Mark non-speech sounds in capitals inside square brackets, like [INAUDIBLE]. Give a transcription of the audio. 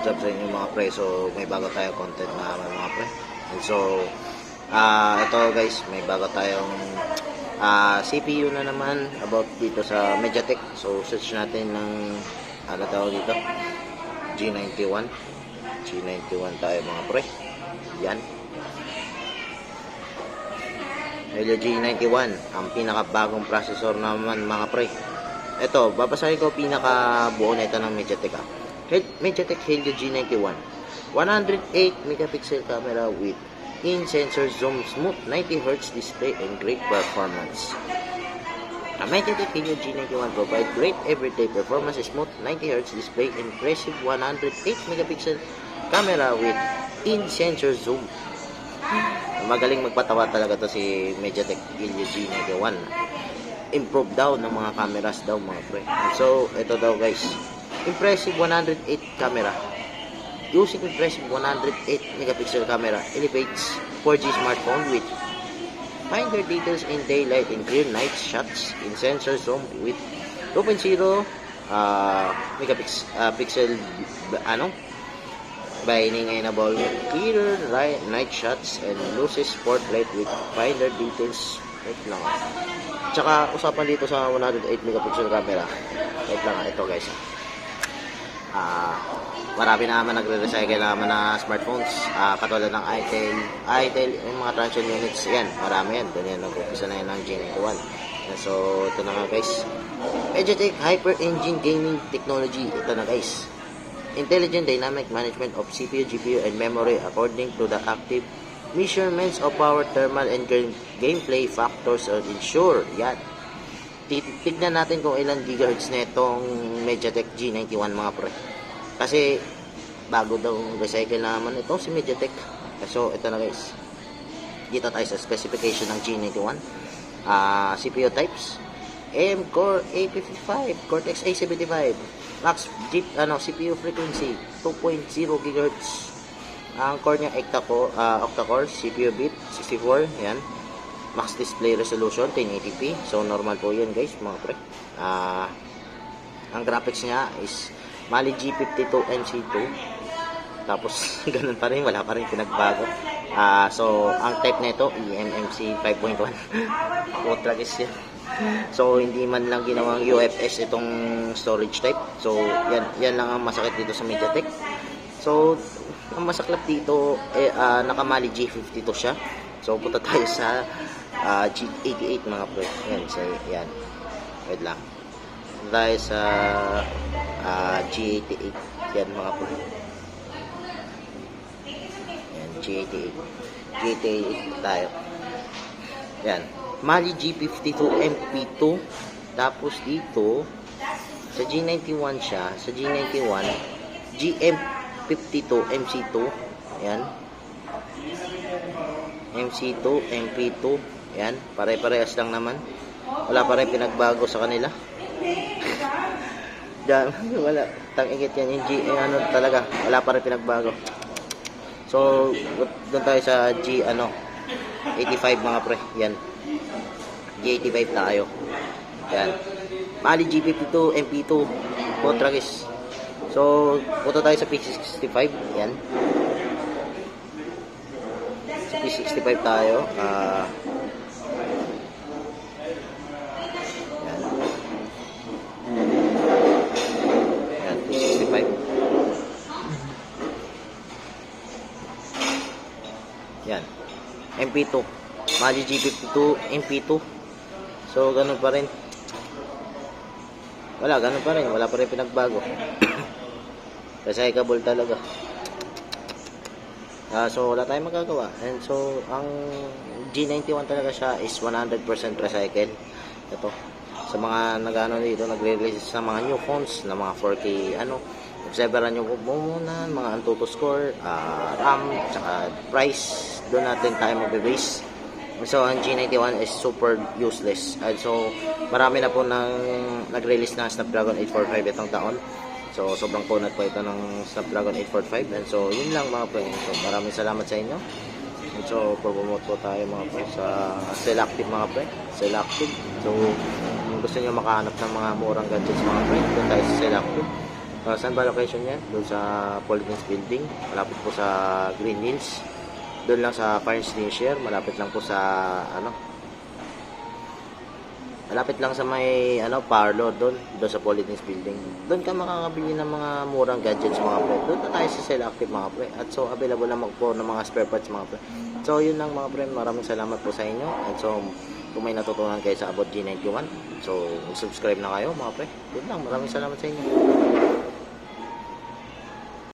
what's up sa inyo mga pre? So, may bago tayong content na naman mga pre. And so, ah ito guys, may bago tayong ah CPU na naman about dito sa Mediatek. So, search natin ng ano tawag dito? G91. G91 tayo mga pre. Yan. Helio G91, ang pinakabagong processor naman mga pre. Ito, babasahin ko pinaka buo nito ng Mediatek ah. Mediatek Helio G91. 108 megapixel camera with in-sensor zoom smooth 90Hz display and great performance. The Mediatek Helio G91 provide great everyday performance, smooth 90Hz display, impressive 108 megapixel camera with in-sensor zoom. Magaling magpatawa talaga to si Mediatek Helio G91 improve daw ng mga cameras daw mga pre. So, ito daw guys. Impressive 108 camera. Using impressive 108 megapixel camera elevates 4G smartphone with finder details in daylight and clear night shots in sensor zoom with 2.0 uh, megapixel uh, pixel ano Binding enable clear night shots and loses spotlight with finder details. Wait lang. Tsaka usapan dito sa 108 megapixel camera. Wait lang, ito guys. Ah, marami na naman nagre-recycle naman na smartphones. Ah, katulad ng itel, itel, yung mga transient units, yan, marami yan. Doon yan, nag-umpisa na yan ng G91. So, ito na nga guys. Mediatek Hyper Engine Gaming Technology. Ito na guys. Intelligent dynamic management of CPU, GPU, and memory according to the active measurements of power, thermal, and game- gameplay factors are ensured. Yan. Ti- Tignan natin kung ilan gigahertz na itong Mediatek G91 mga pre. Kasi bago daw recycle naman ito si Mediatek. So ito na guys. Dito tayo sa specification ng G91. Ah, CPU types. AM Core A55, Cortex A75, Max Jeep, ano, CPU frequency 2.0 GHz. Ang core niya octa-core, ah, octa-core, CPU bit 64, yan. Max display resolution 1080p. So normal po 'yan, guys, mga pre. Ah, ang graphics niya is Mali G52 MC2. Tapos [LAUGHS] ganun pa rin, wala pa rin pinagbago. Ah, so ang type nito eMMC 5.1. Ultra guys yan. So hindi man lang ginawang UFS itong storage type. So yan yan lang ang masakit dito sa MediaTek. So ang masaklap dito eh ah, nakamali G52 siya. So punta tayo sa ah, G88 mga pre. Yan, sa yan. Wait lang. Tayo sa ah, G88. Yan mga pre. Yan, G88. G88 tayo. Yan. Mali G52 MP2. Tapos dito, sa G91 siya, sa G91, GM52 MC2. Yan. MC2, MP2. Yan. Pare-parehas lang naman. Wala pa rin pinagbago sa kanila. [LAUGHS] Diyan, [LAUGHS] wala. Tangigit yan. Yung G, yung ano talaga. Wala pa rin pinagbago. So, doon tayo sa G, ano, 85 mga pre. Yan. G85 tayo. Yan. Mali G52, MP2, Potragis. So, punta tayo sa P65. Yan. Sa P65 tayo. Ah... P65. Yan. MP2. Mali G52, MP2. So, ganun pa rin. Wala, ganun pa rin. Wala pa rin pinagbago. [CLEARS THROAT] Recyclable talaga. Ah, so, wala tayong magagawa. And so, ang G91 talaga siya is 100% recycle. Ito. Sa mga nagano dito, nagre-release sa mga new phones na mga 4K, ano, observeran nyo muna, mga Antutu score, ah, RAM, tsaka price. Doon natin tayo magbe-base. So, ang G91 is super useless. And so, marami na po nang nag-release ng Snapdragon 845 itong taon. So, sobrang kunat po ito ng Snapdragon 845. And so, yun lang mga pre. So, maraming salamat sa inyo. And so, promote po tayo mga pre sa Selective mga pre. Selective. So, kung gusto nyo makahanap ng mga murang gadgets mga pre, doon tayo sa Selective. Uh, saan ba location yan? Doon sa Polytechnics Building. Malapit po sa Green Hills. Doon lang sa Fire Extinguisher. Malapit lang po sa ano. Malapit lang sa may ano parlor doon, doon sa Polytechnics Building. Doon ka makakabili ng mga murang gadgets mga pre. Doon na tayo sa Cell Active mga pre. At so available naman po ng mga spare parts mga pre. So yun lang mga pre. Maraming salamat po sa inyo. And so kung may natutunan kayo sa about G91, so subscribe na kayo mga pre. Yun lang. Maraming salamat sa inyo.